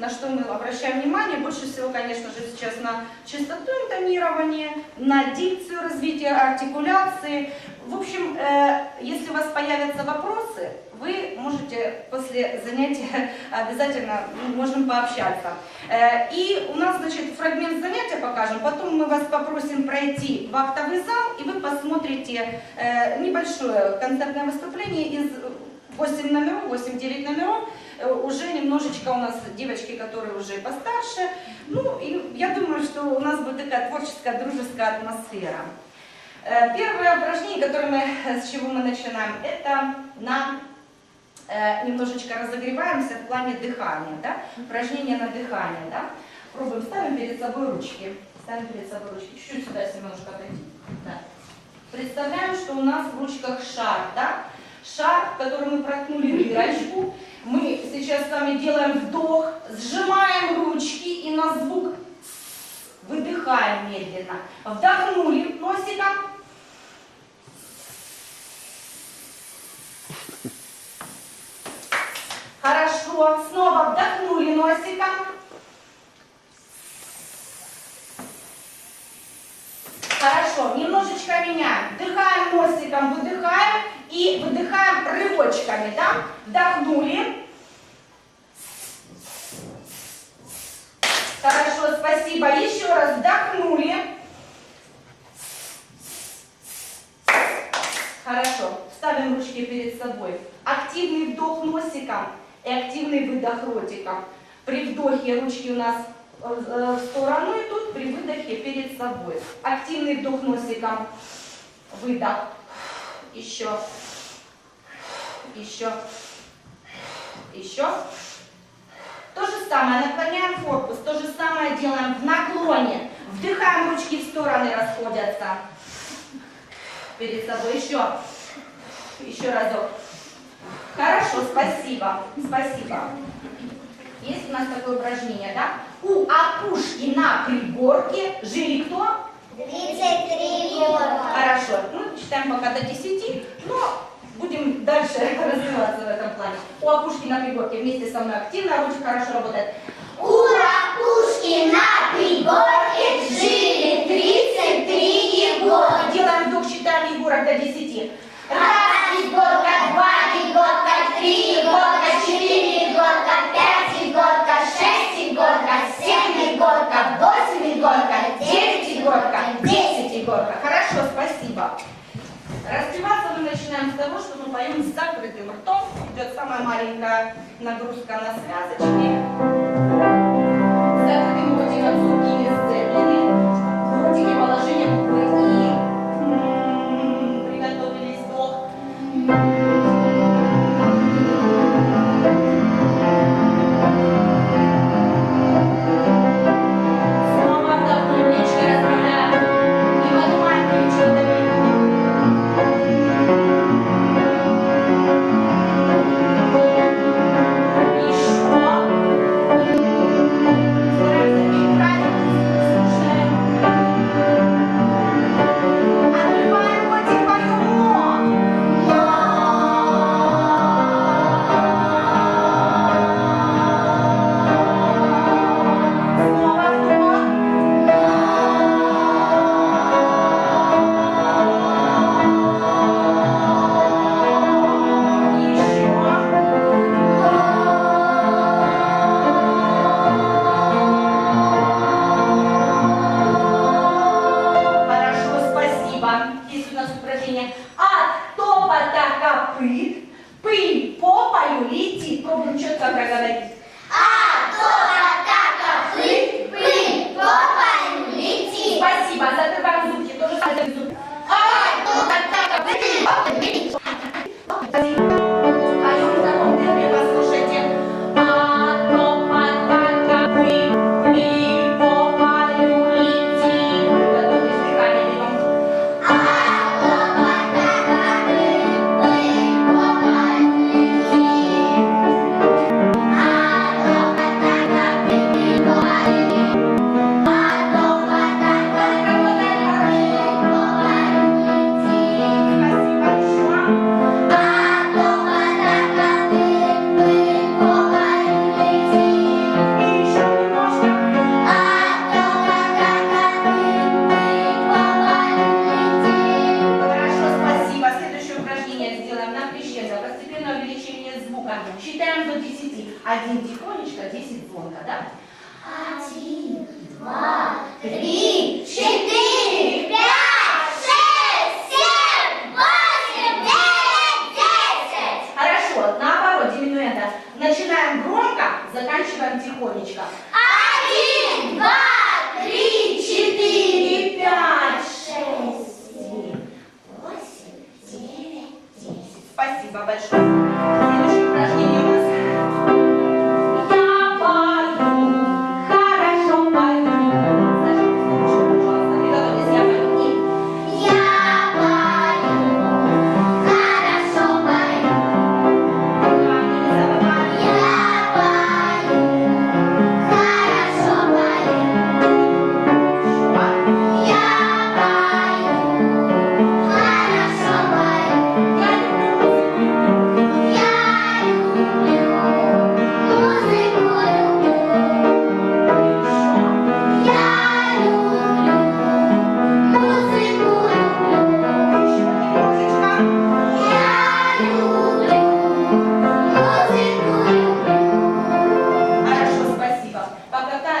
на что мы обращаем внимание, больше всего, конечно же, сейчас на частоту интонирования, на дикцию развития артикуляции. В общем, э, если у вас появятся вопросы, вы можете после занятия обязательно ну, можем пообщаться. Э, И у нас, значит, фрагмент занятия покажем, потом мы вас попросим пройти в актовый зал, и вы посмотрите э, небольшое концертное выступление из 8 номеров, 8-9 номеров, Э, уже немножечко у нас девочки, которые уже постарше. Ну, и я думаю, что у нас будет такая творческая, дружеская атмосфера. Э, Первое упражнение, которое мы, с чего мы начинаем, это на э, немножечко разогреваемся в плане дыхания, да? упражнение на дыхание, да? Пробуем, ставим перед собой ручки, ставим перед собой ручки, чуть-чуть сюда, немножко отойти, да. Представляем, что у нас в ручках шар, да? Шар, который мы проткнули дырочку, мы сейчас с вами делаем вдох, сжимаем ручки и на звук выдыхаем медленно. Вдохнули носиком, Хорошо. Снова вдохнули носиком. Хорошо. Немножечко меняем. Вдыхаем носиком, выдыхаем рывочками, да? Вдохнули. Хорошо, спасибо. Еще раз вдохнули. Хорошо. Ставим ручки перед собой. Активный вдох носиком и активный выдох ротиком. При вдохе ручки у нас э, э, в сторону идут, при выдохе перед собой. Активный вдох носиком, выдох. Еще. Еще. Еще. То же самое, наклоняем корпус, то же самое делаем в наклоне. Вдыхаем, ручки в стороны расходятся. Перед собой еще. Еще разок. Хорошо, спасибо. Спасибо. Есть у нас такое упражнение, да? У опушки на пригорке жили кто? 33 года. Хорошо. Ну, считаем пока до 10, но будем дальше развиваться в этом плане. У опушки на пригорке вместе со мной активно, ручка хорошо работает. Ура, пушки на пригорке жили 33 года. Делаем вдох, считаем Егорок до 10. Раз егорка, три егорка, четыре егорка, пять егорка, шесть егорка, семь егорка, восемь Егорка, девять Егорка, десять Егорка. Хорошо, спасибо. Распеваться мы начинаем с поем с закрытым ртом. Идет самая маленькая нагрузка на связочки. С закрытым ротиком зубки не сцеплены. В ротике Quindi, può popa Iuliții, pronunceți-o, dragă mea, Правильно. Считаем до 10. Один тихонечко, 10 звонко, да? Один, два, три, четыре, пять, шесть, семь, восемь, девять, десять. Хорошо, наоборот, дивинуэнда. Начинаем громко, заканчиваем тихонечко.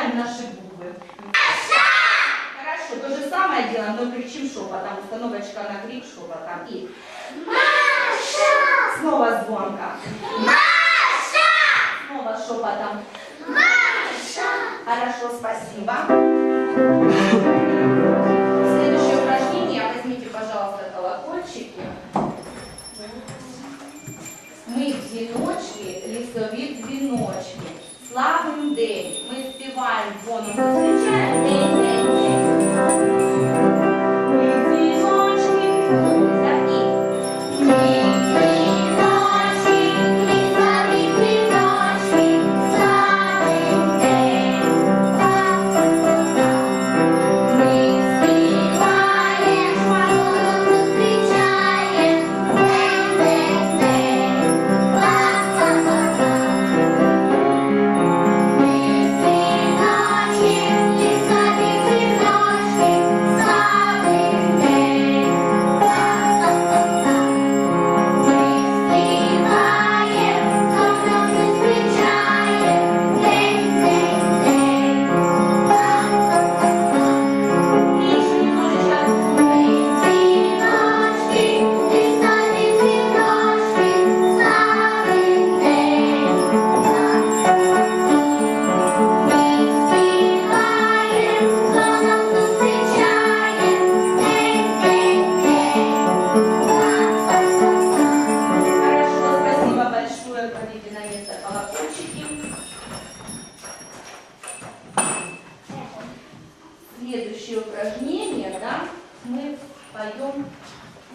Покатаем наши буквы. Хорошо, то же самое делаем, но кричим шепотом. Установочка на крик шепотом. И Маша! снова звонко. Маша! Снова шепотом. Маша! Хорошо, спасибо. Следующее упражнение. Возьмите, пожалуйста, колокольчики. Ми дзвіночки, лісові дзвіночки. Славим день. Ми співаємо дзвоном. Зустрічаємо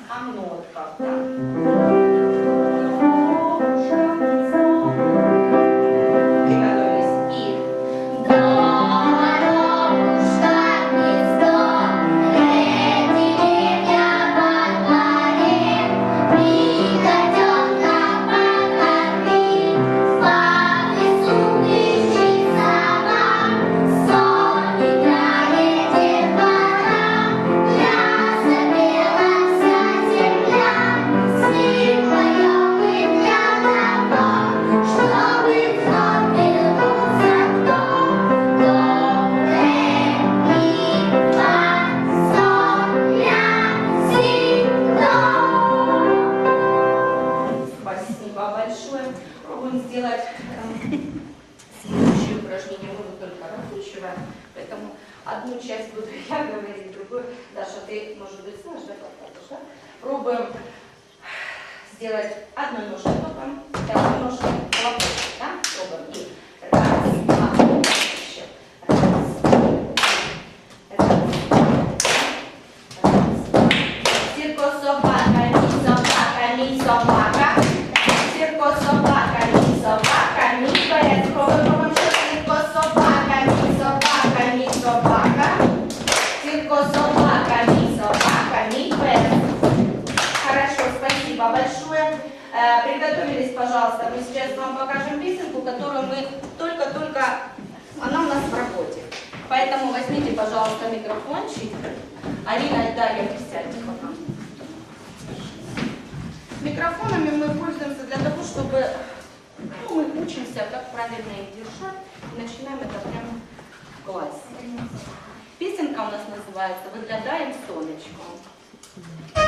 Поем о нотках. да. Приготовились. Одну часть буду я говорить, другую. Даша, ты, может быть, знаешь, да, как да? Пробуем сделать одной ножкой топом, второй ножкой колокольчик, да? Пробуем. Приготовились, пожалуйста. Мы сейчас вам покажем песенку, которую мы только-только... Она у нас в работе. Поэтому возьмите, пожалуйста, микрофончик. Алина и Дарья, присядьте пока. Микрофонами мы пользуемся для того, чтобы ну, мы учимся, как правильно их держать, и начинаем это прямо в классе. Песенка у нас называется «Выглядаем сонечком».